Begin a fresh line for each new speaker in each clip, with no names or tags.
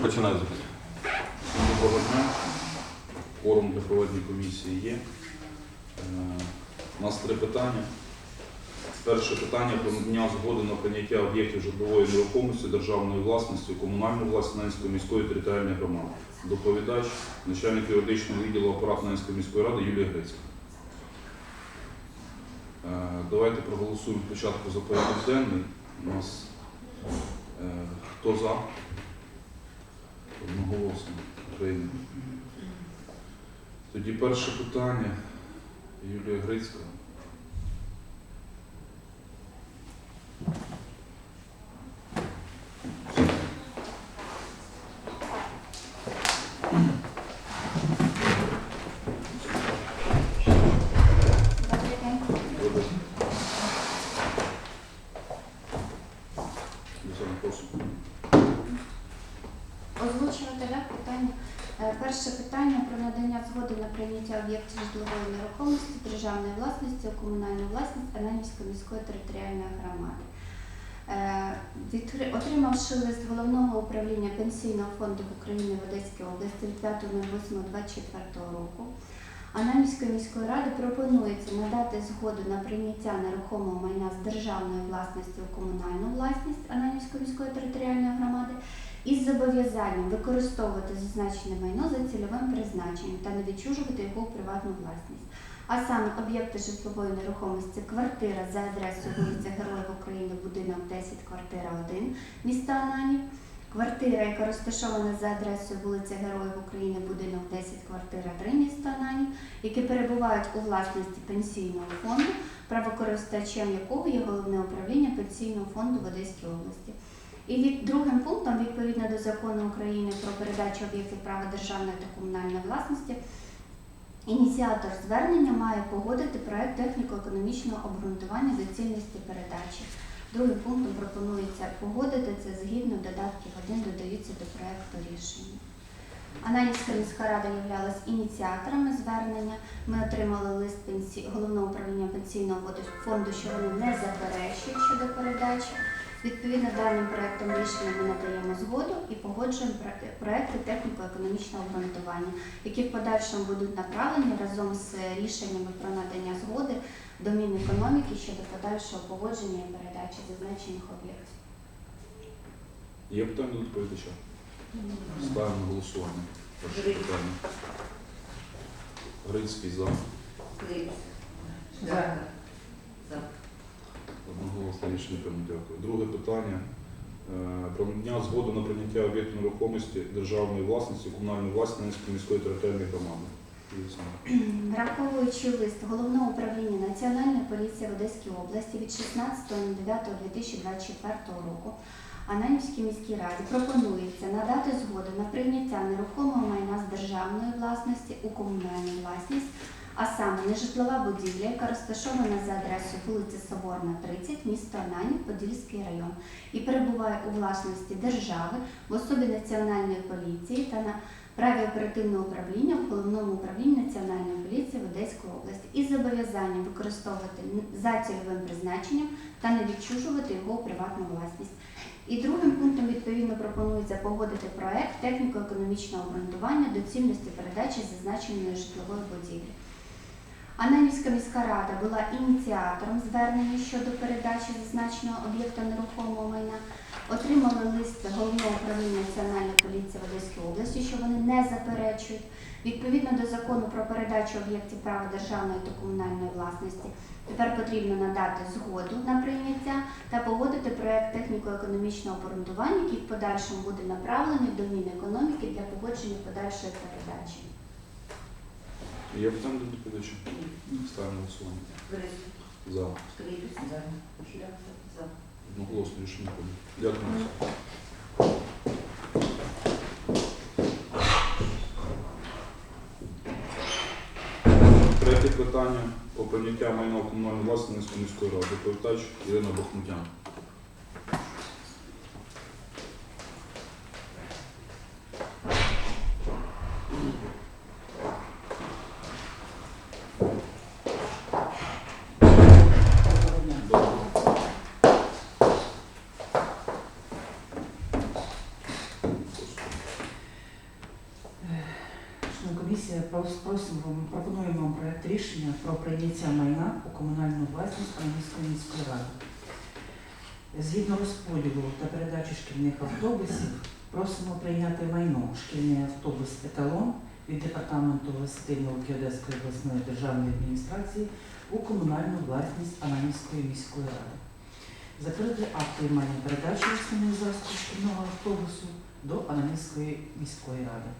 починаю запис.
Доброго дня. Форум для проведення комісії є. Е, У нас три питання. Перше питання про надання згоди на прийняття об'єктів житлової нерухомості державної власності власність Ненської міської територіальної громади. Доповідач, начальник юридичного відділу апарату Ненської міської ради Юлія Грицька. Е, Давайте проголосуємо спочатку за порядок денний. У нас е, хто за? Одноголосно України. Тоді перше питання. Юлія Грицька.
Добрий день.
Добре. Олександр, прошу.
Озвучувати да, питання. Е, Перше питання про надання згоди на прийняття об'єктів житлової нерухомості державної власності у комунальну власність Ананівської міської територіальної громади. Е, Отримавши лист головного управління Пенсійного фонду України в Одеській області від 5.08.24 року, Ананівської міської ради пропонується надати згоду на прийняття нерухомого майна з державної власності у комунальну власність Ананівської міської територіальної громади із зобов'язанням використовувати зазначене майно за цільовим призначенням та не відчужувати його у приватну власність. А саме об'єкти житлової нерухомості квартира за адресою вулиця Героїв України, будинок 10, квартира 1, міста Ананів, квартира, яка розташована за адресою вулиця Героїв України, будинок 10, квартира 3, міста Ананів, які перебувають у власності пенсійного фонду, правокористувачем якого є головне управління пенсійного фонду в Одеській області. І від другим пунктом, відповідно до закону України про передачу об'єктів права державної та комунальної власності, ініціатор звернення має погодити проект техніко-економічного обґрунтування доцільності передачі. Другим пунктом пропонується погодити це згідно додатків 1 додаються до проекту рішення. Ананівська міська рада являлась ініціаторами звернення. Ми отримали лист пенсі... головного управління пенсійного фонду, що вони не заперечують щодо передачі. Відповідно даним проектом рішення ми надаємо згоду і погоджуємо про- проекти техніко-економічного обґрунтування, які в подальшому будуть направлені разом з рішеннями про надання згоди до Мінекономіки щодо подальшого погодження і передачі зазначених об'єктів.
Є питання до доповідача? Ставимо голосування.
Грицька.
питання. Грицький за.
Клиц. За. За.
Одноголосно рішення прийнято. Друге питання. Е, Про надання згоди на прийняття об'єктів нерухомості державної власності комунальної власності міської територіальної громади.
Враховуючи лист головного управління Національної поліції в Одеській області від 16.09.2024 року Ананівській міській раді пропонується надати згоду на прийняття нерухомого майна з державної власності у комунальну власність, а саме нежитлова будівля, яка розташована за адресою вулиця Соборна, 30, місто Ананів, Подільський район, і перебуває у власності держави в особі Національної поліції та на праві оперативного управління в головному управлінні Національної поліції в Одеської області із зобов'язанням використовувати за цільовим призначенням та не відчужувати його у приватну власність. І другим пунктом відповідно пропонується погодити проект техніко-економічного обґрунтування доцільності передачі зазначеної житлової будівлі. Ананівська міська рада була ініціатором звернення щодо передачі зазначеного об'єкта нерухомого майна. Отримали лист головного управління Національної поліції в Одеській області, що вони не заперечують. Відповідно до закону про передачу об'єктів права державної та комунальної власності, тепер потрібно надати згоду на прийняття та погодити проект техніко-економічного обґрунтування, який в подальшому буде направлений до Мінекономіки для погодження подальшої передачі.
Є питання до доповідача? Ставимо на голосування.
Клиц.
За.
За. Шляхта. За.
Одноголосно рішення прийнято. Дякую. Третє питання про прийняття майна комунальної власності міської ради. Доповідач Ірина Бахмутян.
Рішення про прийняття майна у комунальну власність Кам'янської міської ради. Згідно розподілу та передачі шкільних автобусів, просимо прийняти майно шкільний автобус еталон від департаменту і Одеської обласної державної адміністрації у комунальну власність Ананівської міської ради. Закрити акт приймання передачі основних засобів шкільного автобусу до Ананівської міської ради.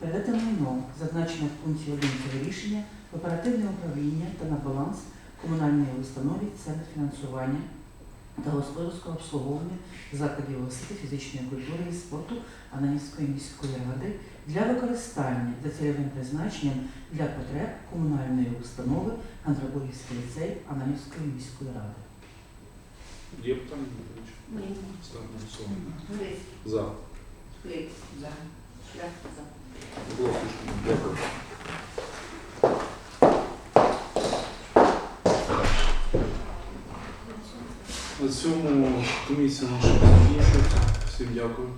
Передати майно, зазначене в пункті 1 цього рішення, в оперативне управління та на баланс комунальної установі Центр фінансування та господарського обслуговування закладів освіти, фізичної культури і спорту Ананівської міської ради для використання за цільовим призначенням для потреб комунальної установи Андрабурівський ліцей Ананівської міської ради.
Є питання? Ні.
Ні.
Ставимо голосування. За.
За.
Дякую. На цьому комісія наша закінчується. Всім дякую.